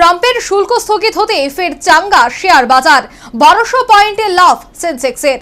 ট্রাম্পের শুল্ক স্থগিত হতে ফের চাঙ্গা শেয়ার বাজার। বারোশো পয়েন্টের লাভ সেন্সেক্সের।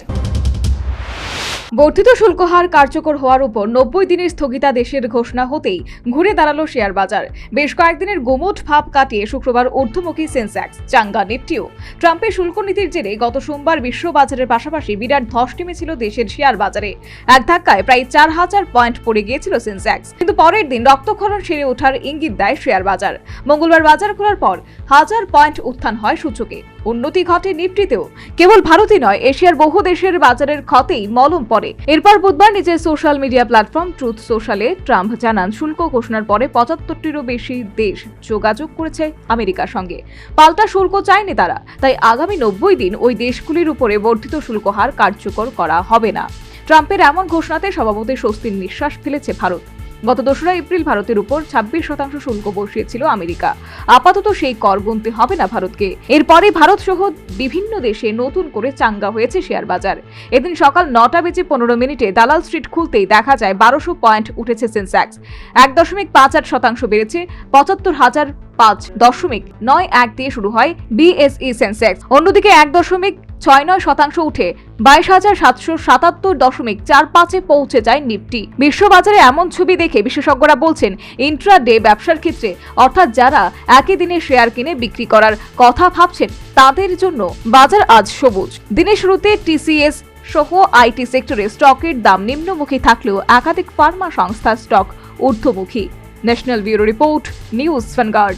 বর্ধিত শুল্ক হার কার্যকর হওয়ার উপর নব্বই দিনের স্থগিতাদেশের ঘোষণা হতেই ঘুরে দাঁড়াল শেয়ার বাজার। বেশ কয়েকদিনের গোমোট ভাব কাটিয়ে শুক্রবার ঊর্ধ্বমুখী সেন্সেক্স, চাঙ্গা নিফটিও ট্রাম্পের শুল্ক নীতির জেরে গত সোমবার বিশ্ব বাজারের পাশাপাশি বিরাট ধস নেমেছিল দেশের শেয়ার বাজারে। এক ধাক্কায় প্রায় চার হাজার পয়েন্ট পড়ে গিয়েছিল সেন্সেক্স। কিন্তু পরের দিন রক্তক্ষরণ সেরে ওঠার ইঙ্গিত দেয় শেয়ার বাজার। মঙ্গলবার বাজার খোলার পর হাজার পয়েন্ট উত্থান হয় সূচকে। উন্নতি ঘটে নিফটিতেও কেবল ভারতই নয়, এশিয়ার বহু দেশের বাজারের ক্ষতেই মলম পড়ে। এরপর বুধবার নিজের সোশ্যাল মিডিয়া প্ল্যাটফর্ম ট্রুথ সোশ্যালে ট্রাম্প জানান, শুল্ক ঘোষণার পরে পঁচাত্তরটিরও বেশি দেশ যোগাযোগ করেছে আমেরিকার সঙ্গে। পাল্টা শুল্ক চায়নি তারা, তাই আগামী নব্বই দিন ওই দেশগুলির উপরে বর্ধিত শুল্ক হার কার্যকর করা হবে না। ট্রাম্পের এমন ঘোষণাতে সভাপতি স্বস্তির নিঃশ্বাস ফেলেছে ভারত। গত দোসরা এপ্রিল ভারতের উপর ছাব্বিশ শতাংশ শুল্ক বসিয়েছিল আমেরিকা। আপাতত সেই কর গুনতে হবে না ভারতকে। এরপরে ভারত সহ বিভিন্ন দেশে নতুন করে চাঙ্গা হয়েছে শেয়ার বাজার। এদিন সকাল নটা বেজে পনেরো মিনিটে দালাল স্ট্রিট খুলতেই দেখা যায় বারোশো পয়েন্ট উঠেছে সেন্সেক্স। এক দশমিক পাঁচ আট শতাংশ বেড়েছে, পঁচাত্তর হাজার পাঁচ দশমিক নয় এক দিয়ে শুরু হয় বিএসই সেন্সেক্স। অন্যদিকে এক দশমিক ছয় নয় শতাংশ উঠে বাইশ হাজার সাতশো সাতাত্তর দশমিক চার পাঁচে পৌঁছে যায় নিফটি। বিশ্ববাজারে এমন ছবি দেখে বিশেষজ্ঞরা বলছেন ইন্ট্রা ডে ব্যবসার ক্ষেত্রে, অর্থাৎ যারা একই দিনে শেয়ার কিনে বিক্রি করার কথা ভাবছেন, তাদের জন্য বাজার আজ সবুজ। দিনের শুরুতে টিসিএস সহ আইটি সেক্টরে স্টকের দাম নিম্নমুখী থাকলেও একাধিক ফার্মা সংস্থার স্টক ঊর্ধ্বমুখী। National Bureau Report, News Vanguard.